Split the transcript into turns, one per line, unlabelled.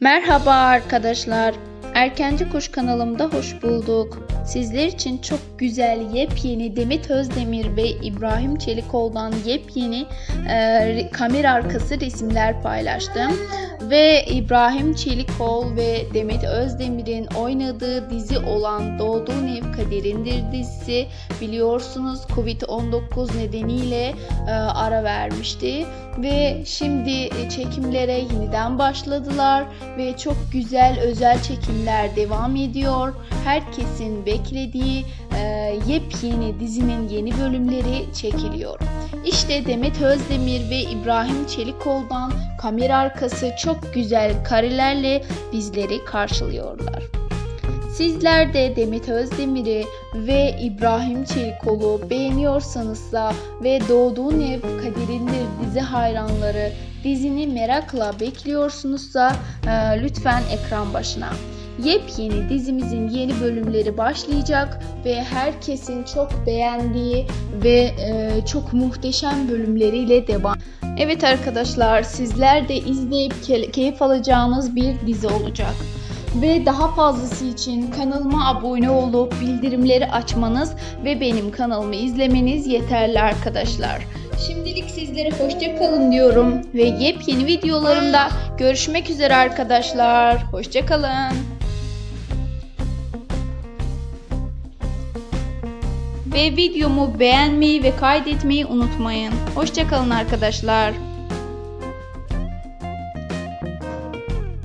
Merhaba arkadaşlar. Erkenci Kuş kanalımda hoş bulduk. Sizler için çok güzel yepyeni Demet Özdemir ve İbrahim Çelikoğlu'dan yepyeni e, kamera arkası resimler paylaştım. Ve İbrahim Çelikoğlu ve Demet Özdemir'in oynadığı dizi olan Doğduğun Ev Kaderindir dizisi biliyorsunuz Covid-19 nedeniyle e, ara vermişti ve şimdi e, çekimlere yeniden başladılar ve çok güzel özel çekimler devam ediyor. Herkesin beklediği e, yepyeni dizinin yeni bölümleri çekiliyor. İşte Demet Özdemir ve İbrahim Çelikoğlu'dan kamera arkası çok güzel karelerle bizleri karşılıyorlar. Sizler de Demet Özdemir'i ve İbrahim Çelikoğlu beğeniyorsanızsa ve Doğduğun Ev Kaderindir dizi hayranları dizini merakla bekliyorsunuzsa e, lütfen ekran başına. Yepyeni dizimizin yeni bölümleri başlayacak ve herkesin çok beğendiği ve e, çok muhteşem bölümleriyle devam. Evet arkadaşlar sizler de izleyip ke- keyif alacağınız bir dizi olacak ve daha fazlası için kanalıma abone olup bildirimleri açmanız ve benim kanalımı izlemeniz yeterli arkadaşlar. Şimdilik sizlere hoşça kalın diyorum ve yepyeni videolarımda görüşmek üzere arkadaşlar. Hoşça kalın. Ve videomu beğenmeyi ve kaydetmeyi unutmayın. Hoşça kalın arkadaşlar.